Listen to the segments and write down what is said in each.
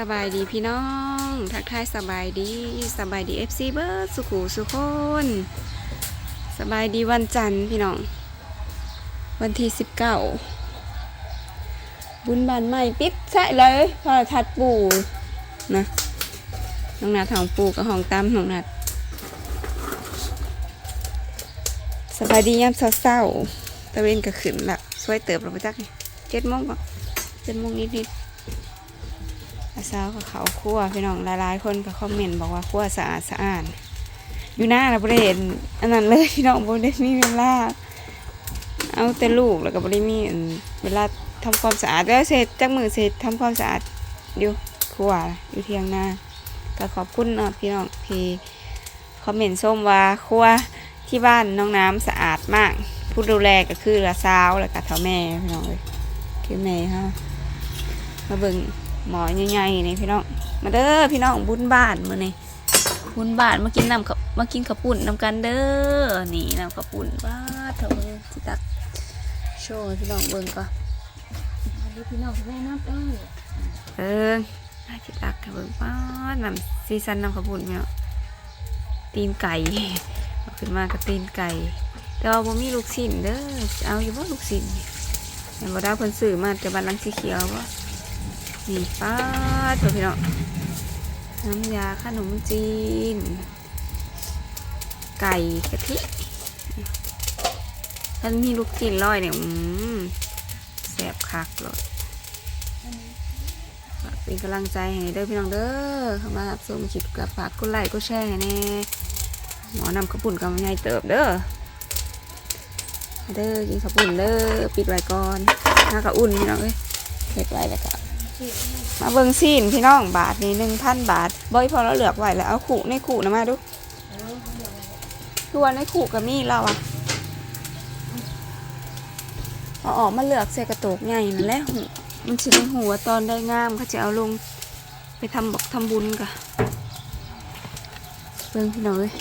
สบายดีพี่น้อง ทักทายสบายดีสบายดีเอฟซีเบิร์ดสุขูสุคนสบายดีวันจันทร์พี่น้อง วันที่สิบเก้าบุญบานใหม่ปิดใช่เลยพอทัดปูนะน้องนาทองปูกับห้องตามน้องนาสบายดียามเศร้าๆตะเวนก็ขึ้นละสวยเติบเราไปจักเจ็ดโมงก่อนเจ็ดโมงนิดๆ อาสาวกับเขาคั่วพี่น้องหลายๆคนก็คอมเมนต์บอกว่าคั่วสะอาดสะอาดอยู่หน้าเราบริเห็นอันนั้นเลยพี่น้องบริมีเวลาเอาแต่ลูกแล้วก็บริมีอันเวลาทำความสะอาดแล้วเสร็จจักมือเสร็จทำความสะอาดอยู่ครัวอยู่เทียงหน้าก็ขอบคุณเนาะพี่น้องที่คอมเมนต์ส้มว่าครัวที่บ้านน้องน้ำสะอาดมากผู้ดูแลก็คือละสาวแล้วก็เท่าแม่พี่น้องเลยคือแม่ฮะมาเบิ่ง หมอใหญ่ๆนี่พี่น้อง มาเด้อพี่น้องบุญบ้านมื้อนี้บุญบ้านมากินน้ำกับมากินข้าวปุ้นนำกันเด้อนี่น้ำข้าวปุ้นบ้าเถอะเบิ่งสิตักโชว์พี่น้องเบิ่งก่อนดูพี่น้องแม่นับเอ้ยเอิงน่าสิตักให้เบิ่งป้าดน้ำซีซันน้ำข้าวปุ้นเนี่ยตีนไก่ขึ้นมาก็ตีนไก่ แต่ว่าบ่มีลูกชิ้นเด้อเอาอยู่บ่ลูกชิ้นเห็นบ่ได้เพิ่นซื้อมาแต่บ้านลังสีเขียวบ่ นี่ป้าดตัวพี่น้องน้ำยาขนมจีน ไก่กะทิท่านมีลูกจีนร้อยเนี่ยอืมแสบคักเลยฝากเป็นกำลังใจให้เด้อพี่น้องเด้อเข้ามารับชมคลิปกับฝากกดไลค์กดแชร์ให้แน่หมอนำข้าวปุ่นกับยายเติบเด้อเด้อกินข้าวปุ่นเด้อปิดไว้ก่อนหน่ากระอุ่นพี่น้องเอ้ยเก็บไว้แล้วก็ มาเบิ่งซีนพี่น้องบาทนี่หนึ่งพันบาทบ่อยพอเราเหลือกไว้แล้วเอาขู่ในขู่นะมาดูตัวในขู่กับมีเราอะเอาออกมาเหลือกใส่กระโตกใหญ่นั่นแหละหูมันสิได้หัวตอนได้งามเขาจะเอาลงไปทำบอกทำบุญกะเบิงพี่น้องเอ้ย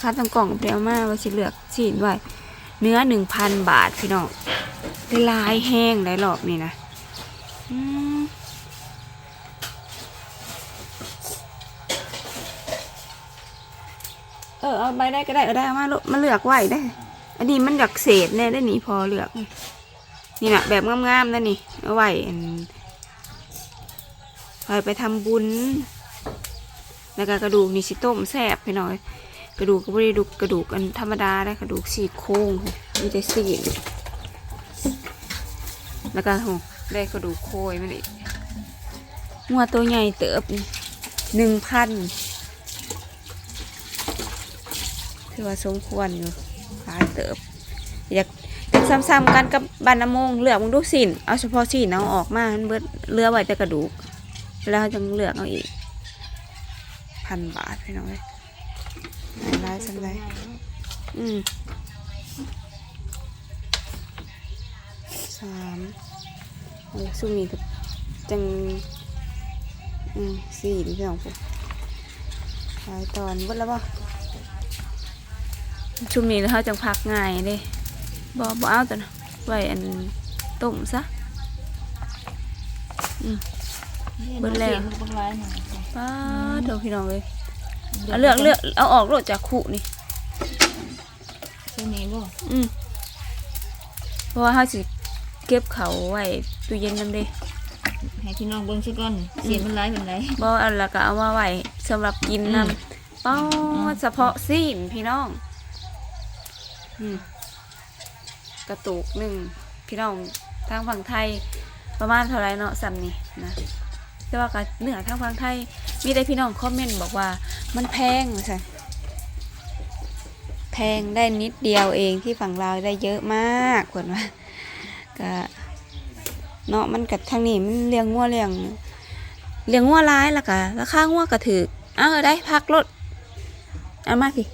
ค่าตังกล่องไปเอามาว่าสิเหลือกซีนไว้เนื้อหนึ่งพันบาทพี่น้องได้ลายแห้งได้หลอกนี่นะอืม เออเอาใบได้ก็ได้เอาได้เอามาลูกมาเลือกไว้ได้ อันนี้มันอยากเศษแน่ได้หนีพอเลือก นี่นะแบบงามๆนั่นนี่เอาไว้อันไปไปทำบุญ แล้วก็กระดูกนี่สิต้มแซ่บไปหน่อย กระดูกก็ไม่ได้ดูกระดูกอันธรรมดาได้กระดูกสี่โครงมีแต่สี่แล้วก็โหได้กระดูกโคยมันอีกงัวตัวใหญ่เติบหนึ่งพัน ถือว่าสมควรอยู่หลายเติบ อยากอยากซ้ำๆกันกับบานน้ำมงเลือกมึงดูสินเอาเฉพาะสินเอาออกมามันเบิดเลือไว้แต่กระดูกแล้วจังเลือกเอาอีกพันบาทพี่น้องเลยหลายสันไรอืมสามโอ้ซุ่มนี้ก็จังอืมสี่พี่น้องผมหลายตอนเบิดแล้วป่ะ ชุมนี้เขาจังพักง่ายเด้บ่บ่เอาแต่นะไว้อันต้มซะเบิ่งแล้วเบิ่งหลายหน่อยป้าดเดี๋ยวพี่น้องเลยเอาเลือกเลือกเอาออกโลดจากขู่นี่เส้นนี้บ่อืมเพราะว่าเขาสิเก็บเขาไว้ตู้เย็นนำเด้ให้พี่น้องเบิ่งซะก่อนเสียมันหลายเป็นไรบ่เอาแล้วก็เอามาไว้สำหรับกินนำป้าดเฉพาะซีนพี่น้องอืม กระตุกหนึ่งพี่น้องทางฝั่งไทยประมาณเท่าไรเนาะซ้ำนี่นะแต่ว่ากับเนื้อทางฝั่งไทยมีแต่พี่น้องคอมเมนต์บอกว่ามันแพงใช่แพงได้นิดเดียวเองที่ฝั่งเราวได้เยอะมากควรว่าก็เนาะมันกับทางนี้มันเลี้ยงงัวเลี้ยงเลี้ยงงัวร้ายแล้วก็ราคางัวก็ถือเอาได้พักรถเอามาพี่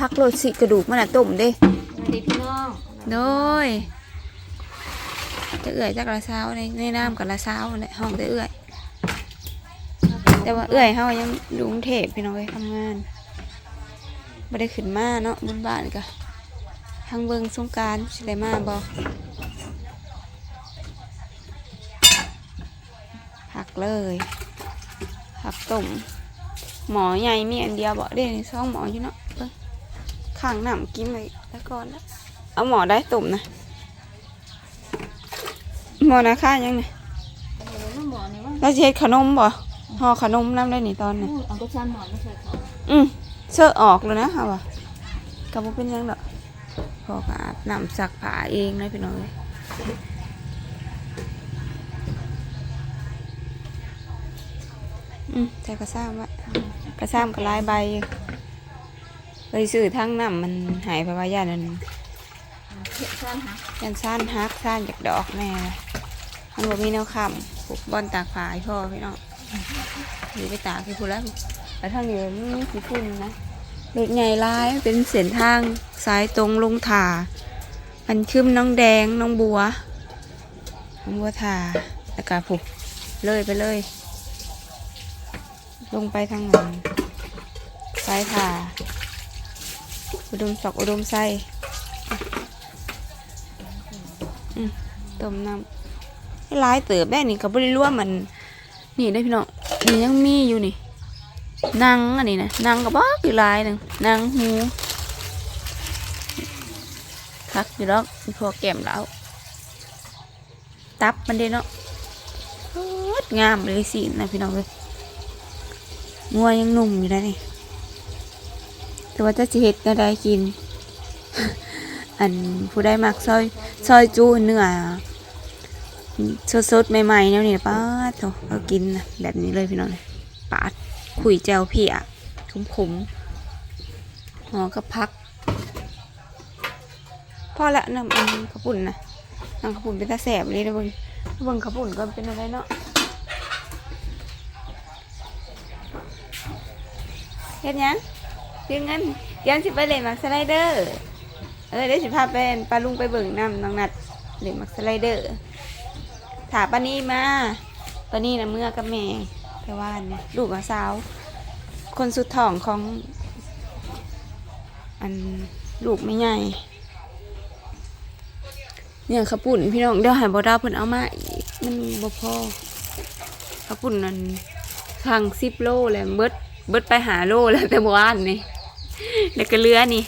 พักรถสิกระดูกมันอะต้มเด้สวัสดีพี่น้องโดยจะเอื่อยจากละเช้าในในน้ำกับละเช้าในห้องจะเอื่อย แต่ว่าเอื่อยเฮายังอยู่กรุงเทพพี่น้องไปทำงานไม่ได้ขึ้นมาเนาะบุญบ้านก็ทางเบิงสงกรารสิได้มาบ่หักเลยผักต้มหมอใหญ่มีอันเดียวบ่ได้สองหมออยู่เนาะ เบิ่งข้างน้ำกินเลยแล้วก่อนนะเอาหมอได้ต้มนะหมอนะค่ายังไงเดี๋ยวน้ำหมอนี่ว่าแล้วสิเฮ็ดขนมบ่ห่อขนมน้ำได้นี่ตอนนี้อู้เอาก็ชั้นหมอนมาใส่เขาอืมเสื้อออกเลยนะค่ะว่ะก็บ่เป็นหยังดอกพอก็อาบน้ำซักผ้าเองนะพี่น้องเอ้ยอืมใส่กระซ้ำไว้กระซ้ำก็หลายใบอยู่ เลยซื้อทั้งน้ำมันหายไปว่าย่านนั้นเขียนชั้นฮะยันซ่านฮักซ่านจากดอกแน่เลยมันบ่มีแนวคำปลูกบอนตากผ้าให้พ่อพี่น้องหรือไปตากให้ผู้แล้วแล้วทางนี้มีสีพุ่นนะรถใหญ่ร้ายเป็นเส้นทางสายตรงลงถาอันขึ้นน้องแดงน้องบัวน้องบัวถาแล้วก็ผูกเลยไปเลย ลงไปทางนั้นสายถา อุดมศอกอุดมไส้ต้มน้ำให้ร้ายเติบได้นี่ก็บริร่วมมัน นี่ได้พี่น้องนี่ยังมีอยู่นี่นางอันนี้นะนางกระบอกอยู่ลายหนึ่งนางหูคักอยู่ดอกมีพวกแก้มแล้ว ตับมันเด้เนาะงามเลยสินะพี่น้องเลยงัวยังหนุ่มอยู่นะนี่ แต่ว่าจะสิเห็ดก็ได้กิน อันผู้ได้มักซอยซอยจูเนื้อสดๆใหม่ๆเนี่ยนี่ป้าโถเรากินนะแบบนี้เลยพี่น้องเลยปาดขุยแจวเพียขมขมๆหอกับพักพอละน้ำอันขาวปุ่นนะน้ำขาวปุ่นเป็นตาแสบเลยนะเบิ่งเบิ่งขาวปุ่นก็เป็นอะไรเนาะเฮ็ดยัง ยืมเงินยันสิไปเล่นมักสไลเดอร์ เออเดี๋ยวสิพาไปปลาลุงไปเบิ่งน้ำน้องนัดเล่นมักสไลเดอร์ถาปานี่มาปานี่นะเมื่อกับแม่แต่ว่าเนี่ยลูกกับสาว คนสุดท้องของ อันลูกไม่ใหญ่เนี่ยขปุ่นพี่น้องเดี๋ยวหายบอดาเพิ่นเอามาอีกมันบ่พอขปุ่นนั่นทางสิบโลเลยเบิดเบิดไปหาโลแล้วแต่เมื่อวานนี่ แล้วก็เรือนี่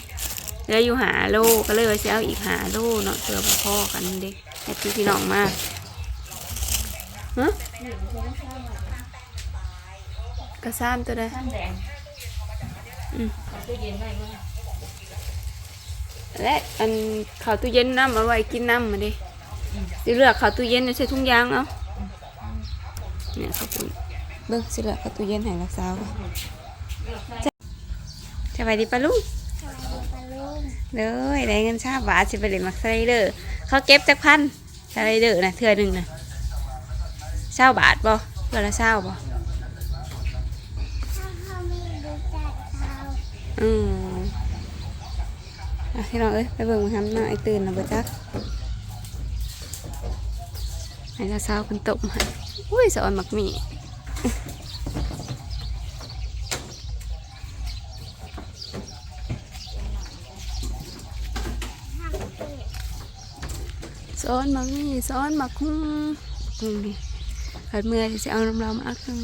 เรืออยู่หาโลก็เลยว่าจะเอาอีกหาโลเนาะเพื่อบ่อกันเด็กแค่พี่น้องมาฮะกระซ้ำตัวใดแดงอืมและอันข้าวตู้เย็นน้ำเอาไว้กินน้ำมาดิสิเลือกข้าวตู้เย็นใส่ถุงยางเอาเนี่ยข้าวปุ้เบิ่งสิเลือกข้าวตู้เย็นให้รักษาไว้ บายดีปะลุงเลยได้เงินชาบาทสิไปเล่นมักสไลเดอร์เขาเก็บจากพันสไลเดอร์นะเทื่อหนึ่งนะเช้าบาทบ่เทื่อละเช้าบ่อืมอะพี่น้องเอ้ยไปเบิ่งมาทำหน่อยตื่นแล้วบ่จักให้ตาสาวคนตบให้อุ้ยสอนมักมี สอนมักมีสอนมักคุ้งอืมนี่ขัดเมื่อยจะเอาน้ำเรามาอักนึง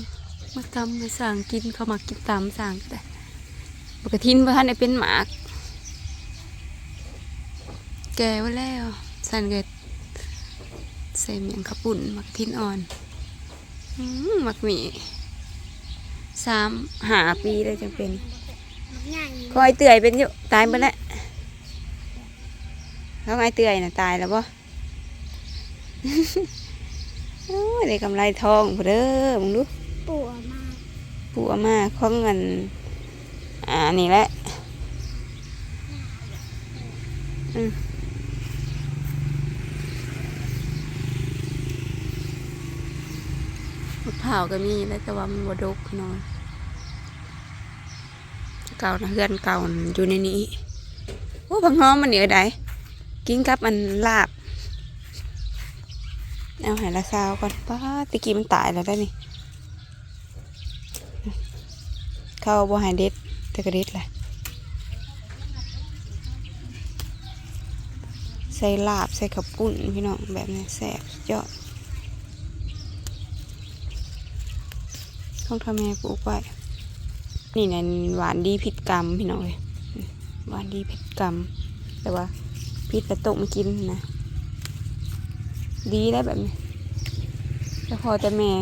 มาทำมาสั่งกินเขามากินตามสั่งก็ได้ปกตินบ่ทันได้เป็นหมาก แกไว่าแล้วสันเกตใส่เมียงขับปุ่นมักทิ้นอ่อนอืมมักหมีสามหาปีได้จังเป็นคอยเตื่อยเป็นอยู่ตายไปแล้วแล้วไงเตื่อยน่ะตายแล้วบ่ โอ้ยได้กำไรทองพอเด้อมึงดูปวดมากปัวมากของเงิน อ่านี่แหละอืมมะพร้าวก็มีแล้วแต่ว่ามันบดกพี่น้อยเก่านะเพื่อนเก่าน่ะอยู่ในนี้โอ้พังหอมมันเหนียวได้กินกับมันลาบ เอาหายละซาวก่อนป้าตะกี้มันตายแล้วได้นี่เข้าบ่หายเด็ดแต่ก็เด็ดแหละใส่ลาบใส่ขับปุ่นพี่น้องแบบนี้แสบสุดยอดของทำแม่ปลูกไว้นี่นั่นหวานดีผิดกรรมพี่น้องเลยหวานดีผิดกรรมแต่ว่าพิษแต่ตกมากินนะ ดีได้แบบนี้แต่พอแต่แม่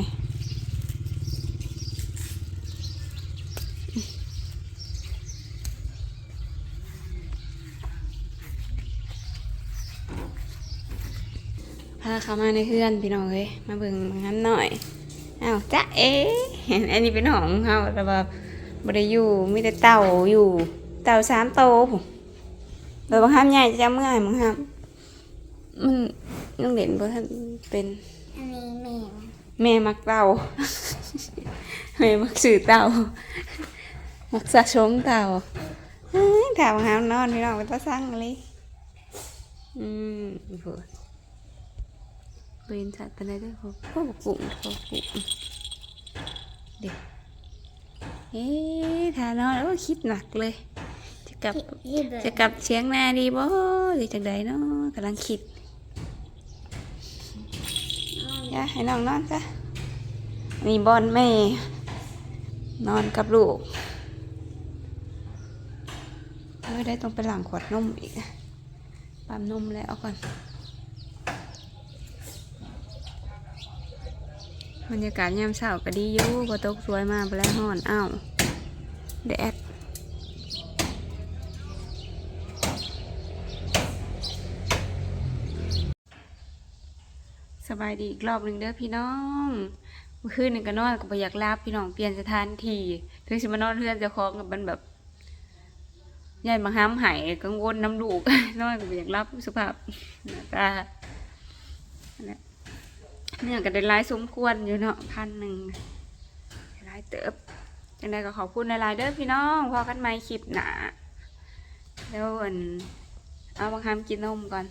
พาเขามาในเพื่อนพี่น้องเลยมาเบิ่งงนั้นหน่อยอ้าวจ๊ะเอ๊ะเห็นอันนี้เป็นของเขาแต่ว่าบริอยู่มีแต่เต่าอยู่ เต่าสามโตผมโดยบางห้ามใหญ่จะเมื่อยบางห้ามมัน น้องเด่นเพราะท่านเป็นอันนี้แม่แม่มักเต่าแม่มักสื่อเต่ามักสะสมเต่าเอ้ยถามหามนอนพี่น้องเป็นตาสั่งเลยอืมเพื่อเป็นสัตว์อะไรด้วยเขาพวกปุ่มเขาปุ่มเด็กเอ๊ะถานอนแล้วคิดหนักเลย จะกลับที่เดิจะกลับเชียงนาดีบ่หรือจากใดเนาะกำลังคิด อย่าให้น้องนอนซะมีบอลแม่ นอนกับลูกเออได้ต้องไปหลังขวดนมอีกปั๊มนมแล้วเอาก่อนบรรยากาศยามเช้าก็ดีอยู่พอตกสวยมากไปแล้วห่อนอ้าวแดด บายดีอีกรอบหนึ่งเด้อพี่น้องเมื่อคืนนี่ก็นอนก็บ่อยากรับพี่น้องเปลี่ยนสถานที่ถึงสิมานอนเพื่อนเจ้าของกับมันแบบยายมาห้ามหายกังวลน้ำลูกนอนก็บ่อยากรับสุภาพน้าตานเนี่ยก็ได้รายสมควรอยู่เนาะพันหนึ่งรายเติบจังใดก็ขอบคุณหลายๆเด้อพี่น้องพอกันใหม่คลิปหนาแล้วอันเอาบางคำกินนมก่อน